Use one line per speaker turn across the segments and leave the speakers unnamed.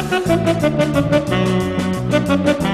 Thank you.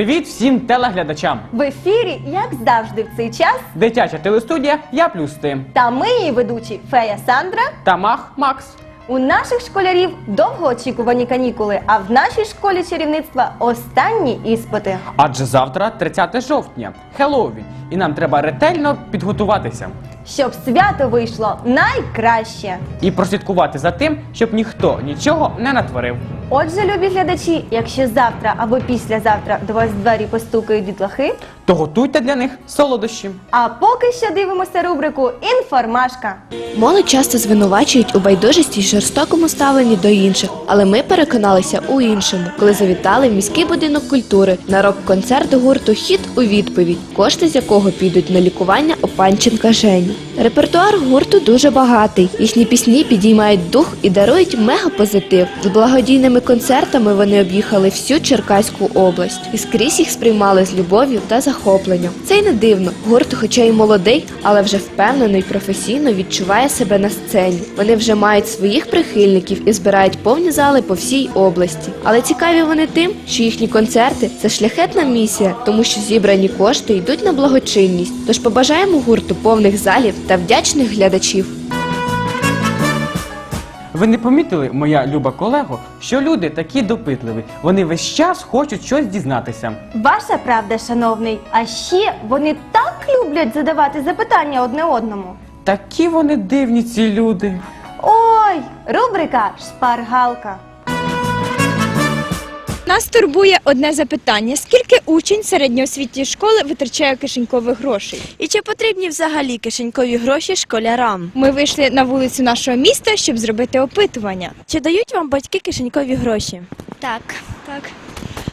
Привіт всім телеглядачам!
В ефірі, як завжди, в цей час.
Дитяча телестудія Я плюс ти
Та ми її ведучі Фея Сандра.
та Мах Макс.
У наших школярів довгоочікувані канікули, а в нашій школі чарівництва останні іспити.
Адже завтра 30 жовтня, Хеллоуін, і нам треба ретельно підготуватися
Щоб свято вийшло найкраще.
і прослідкувати за тим, щоб ніхто нічого не натворив.
Отже, любі глядачі, якщо завтра або післязавтра до вас в двері постукають дітлахи,
То готуйте для них солодощі.
а поки що дивимося рубрику Інформашка.
Молодь часто звинувачують у байдужості й жорстокому ставленні до інших, але ми переконалися у іншому, коли завітали в міський будинок культури на рок-концерт гурту Хіт у відповідь, кошти з якого підуть на лікування Опанченка Жені. Репертуар гурту дуже багатий. Їхні пісні підіймають дух і дарують мегапозитив. З благодійними концертами вони об'їхали всю Черкаську область і скрізь їх сприймали з любов'ю та захопленням. Це й не дивно. Гурт, хоча й молодий, але вже впевнено і професійно відчуває себе на сцені. Вони вже мають своїх прихильників і збирають повні зали по всій області. Але цікаві вони тим, що їхні концерти це шляхетна місія, тому що зібрані кошти йдуть на благочинність. Тож побажаємо гурту повних залів та вдячних глядачів.
Ви не помітили, моя люба колего, що люди такі допитливі. Вони весь час хочуть щось дізнатися.
Ваша правда, шановний. А ще вони так люблять задавати запитання одне одному.
Такі вони дивні, ці люди.
Ой, рубрика Шпаргалка.
Нас турбує одне запитання: скільки учень середньоосвітньої школи витрачає кишенькових грошей?
І чи потрібні взагалі кишенькові гроші школярам?
Ми вийшли на вулицю нашого міста, щоб зробити опитування.
Чи дають вам батьки кишенькові гроші?
Так,
Так,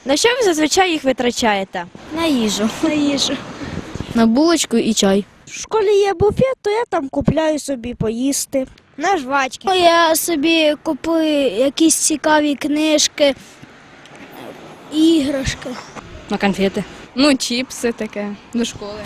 На що ви зазвичай їх витрачаєте?
на їжу.
на їжу.
На булочку і чай.
В школі є буфет, то я там купляю собі поїсти. На жвачки.
Я собі купую якісь цікаві книжки, іграшки.
На конфети. Ну, чіпси таке до школи.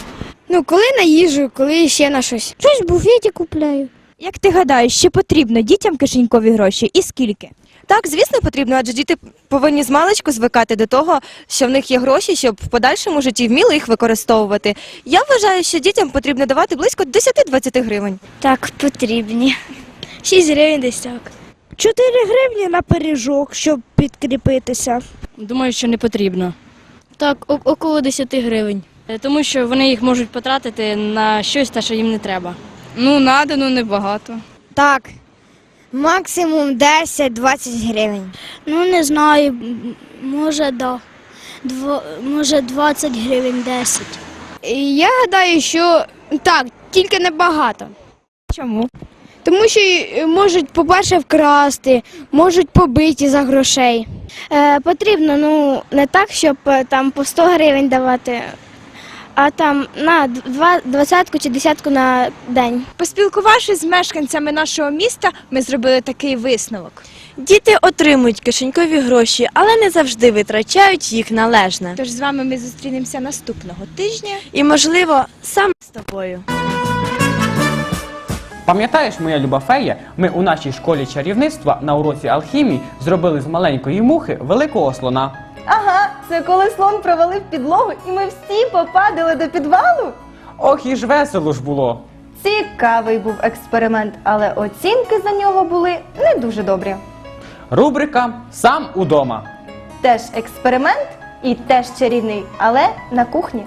Ну, коли на їжу, коли ще на щось. Щось в буфеті купляю.
Як ти гадаєш, чи потрібно дітям кишенькові гроші і скільки?
Так, звісно, потрібно, адже діти повинні з маличку звикати до того, що в них є гроші, щоб в подальшому житті вміли їх використовувати. Я вважаю, що дітям потрібно давати близько 10-20 гривень.
Так, потрібні. 6 гривень десь так.
4 гривні на пиріжок, щоб підкріпитися.
Думаю, що не потрібно.
Так, около 10 гривень.
Е, Тому що вони їх можуть потратити на щось, те, що їм не треба.
Ну, надо, ну небагато.
Так. Максимум 10-20 гривень.
Ну, не знаю, може, да. Дво, може 20 гривень 10.
Я гадаю, що так, тільки небагато.
Чому?
Тому що е, можуть, по-перше, вкрасти, можуть побиті за грошей.
Е, потрібно, ну, не так, щоб е, там по 100 гривень давати, а там на двадцятку чи десятку на день.
Поспілкувавшись з мешканцями нашого міста, ми зробили такий висновок.
Діти отримують кишенькові гроші, але не завжди витрачають їх належне.
Тож з вами ми зустрінемося наступного тижня.
І, можливо, саме з тобою.
Пам'ятаєш, моя люба фея, ми у нашій школі чарівництва на уроці алхімії зробили з маленької мухи великого слона.
Ага, це коли слон провалив підлогу і ми всі попадали до підвалу.
Ох, і ж весело ж було.
Цікавий був експеримент, але оцінки за нього були не дуже добрі.
Рубрика Сам удома.
Теж експеримент і теж чарівний, але на кухні.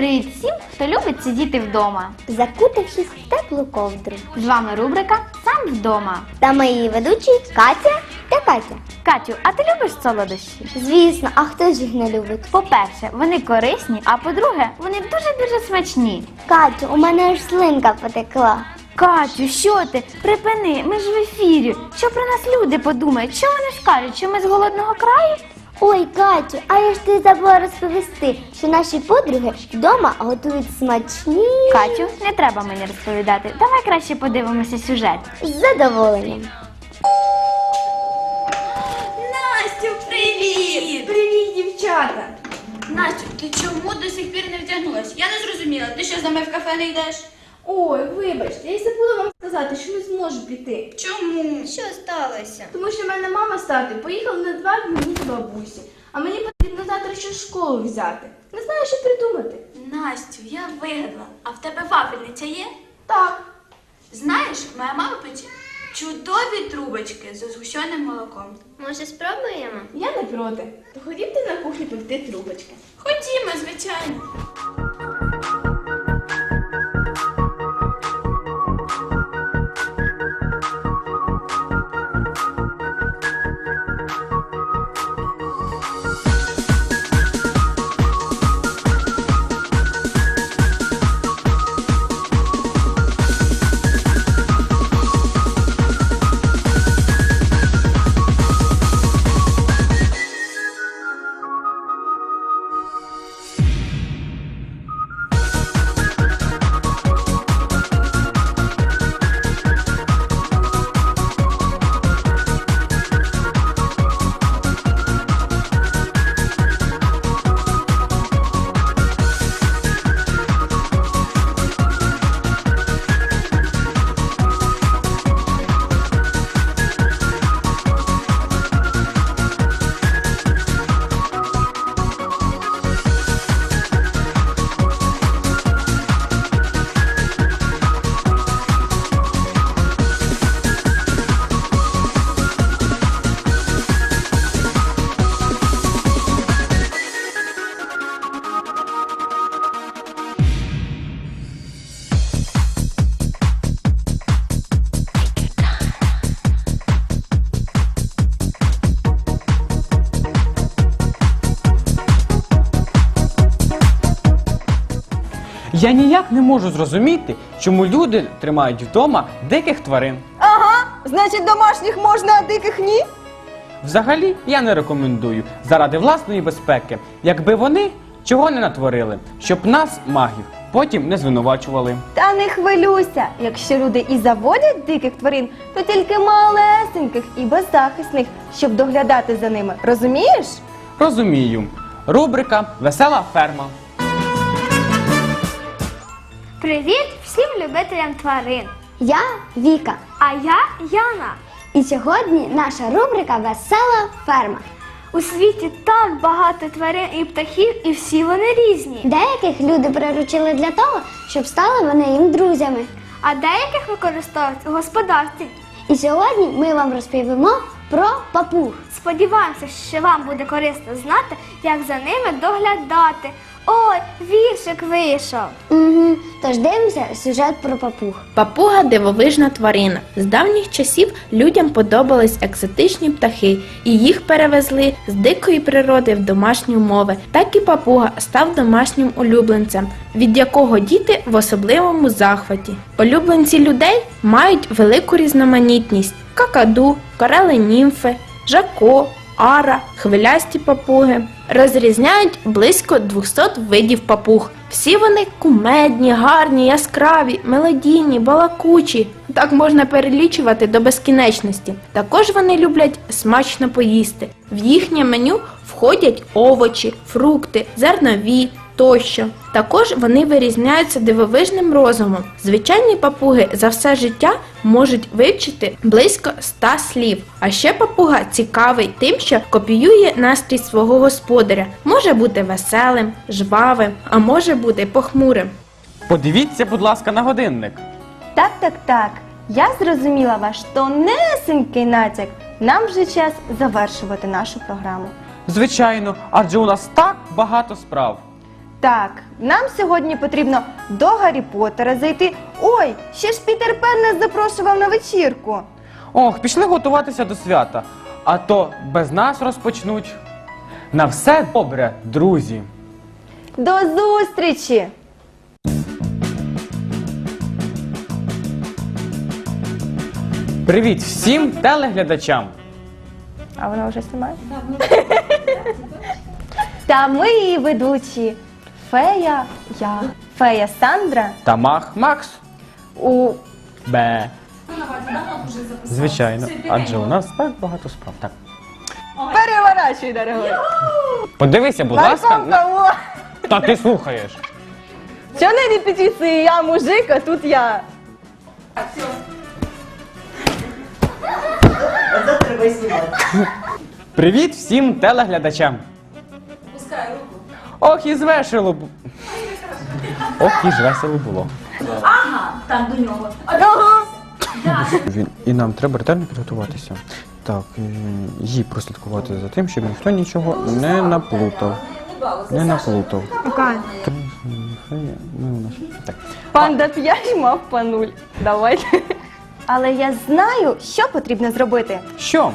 Привіт всім, хто любить сидіти вдома.
Закутавшись в теплу ковдру.
З вами рубрика Сам вдома.
Та мої ведучі Катя та Катя.
Катю, а ти любиш солодощі?
Звісно, а хто ж їх не любить?
По-перше, вони корисні, а по-друге, вони дуже-дуже смачні.
Катю, у мене аж слинка потекла.
Катю, що ти? Припини, ми ж в ефірі. Що про нас люди подумають? Що вони скажуть, що ми з голодного краю?
Ой, Катю, а я ж ти забула розповісти, що наші подруги вдома готують смачні
Катю, не треба мені розповідати. Давай краще подивимося сюжет.
з задоволенням.
Настю, привіт! Привіт, дівчата! Настю, ти чому до сих пір не вдягнулась? Я не зрозуміла. Ти що з нами в кафе не йдеш?
Ой, вибачте, я й забула вам сказати, що не зможу піти.
Чому?
Що сталося? Тому що в мене мама з татом поїхали на два дні до бабусі, а мені потрібно завтра ще школу взяти. Не знаю, що придумати.
Настю, я вигадала. А в тебе вафельниця є?
Так,
Знаєш, моя мама пече чудові трубочки з згущеним молоком.
Може, спробуємо?
я не проти. То ходімте на кухню пекти трубочки.
Ходімо, звичайно.
Я ніяк не можу зрозуміти, чому люди тримають вдома диких тварин.
Ага, значить домашніх можна, а диких ні?
Взагалі, я не рекомендую заради власної безпеки, якби вони чого не натворили, щоб нас, магів, потім не звинувачували.
Та не хвилюйся, якщо люди і заводять диких тварин, то тільки малесеньких і беззахисних, щоб доглядати за ними. Розумієш?
Розумію. Рубрика Весела ферма.
Привіт всім любителям тварин. Я Віка. А я Яна. І сьогодні наша рубрика Весела ферма.
У світі так багато тварин і птахів, і всі вони різні.
Деяких люди приручили для того, щоб стали вони їм друзями.
А деяких використовують у господарстві.
І сьогодні ми вам розповімо про папуг.
Сподіваємося, що вам буде корисно знати, як за ними доглядати. Ой, віршик вийшов.
Угу. Тож дивимося сюжет про папуг.
Папуга дивовижна тварина. З давніх часів людям подобались екзотичні птахи, і їх перевезли з дикої природи в домашні умови. Так і папуга став домашнім улюбленцем, від якого діти в особливому захваті. Улюбленці людей мають велику різноманітність: какаду, карели німфи, жако, ара, хвилясті папуги. Розрізняють близько 200 видів папуг. Всі вони кумедні, гарні, яскраві, мелодійні, балакучі. Так можна перелічувати до безкінечності. Також вони люблять смачно поїсти. В їхнє меню входять овочі, фрукти, зернові тощо. Також вони вирізняються дивовижним розумом. Звичайні папуги за все життя можуть вивчити близько 100 слів. А ще папуга цікавий тим, що копіює настрій свого господаря. Може бути веселим, жвавим, а може бути похмурим.
Подивіться, будь ласка, на годинник.
Так, так, так. Я зрозуміла ваш тонесенький натяк. Нам вже час завершувати нашу програму.
Звичайно, адже у нас так багато справ.
Так, нам сьогодні потрібно до Гаррі Поттера зайти. Ой, ще ж Пітер Пен нас запрошував на вечірку.
Ох, пішли готуватися до свята, а то без нас розпочнуть. На все добре, друзі!
До зустрічі!
Привіт всім телеглядачам!
А вона вже знімає? Та ми її ведучі. Фея я. Фея Сандра
Та Мах Макс.
у
Бе. Звичайно, адже у нас так багато справ. Так.
переворачуй, дорогой.
Подивися, будь ласка. на- Та ти слухаєш.
Що не репетиції? Я мужик, а тут я.
Привіт всім телеглядачам. Ох, і весело. бу- Ох, і ж весело було.
Ага, Там до нього.
Він і нам треба ретельно підготуватися. Так, е, їй прослідкувати за тим, щоб ніхто нічого не наплутав. Не наплутав. Так.
Панда 5, мавпа 0. Давайте. Але я знаю, що потрібно зробити.
Що?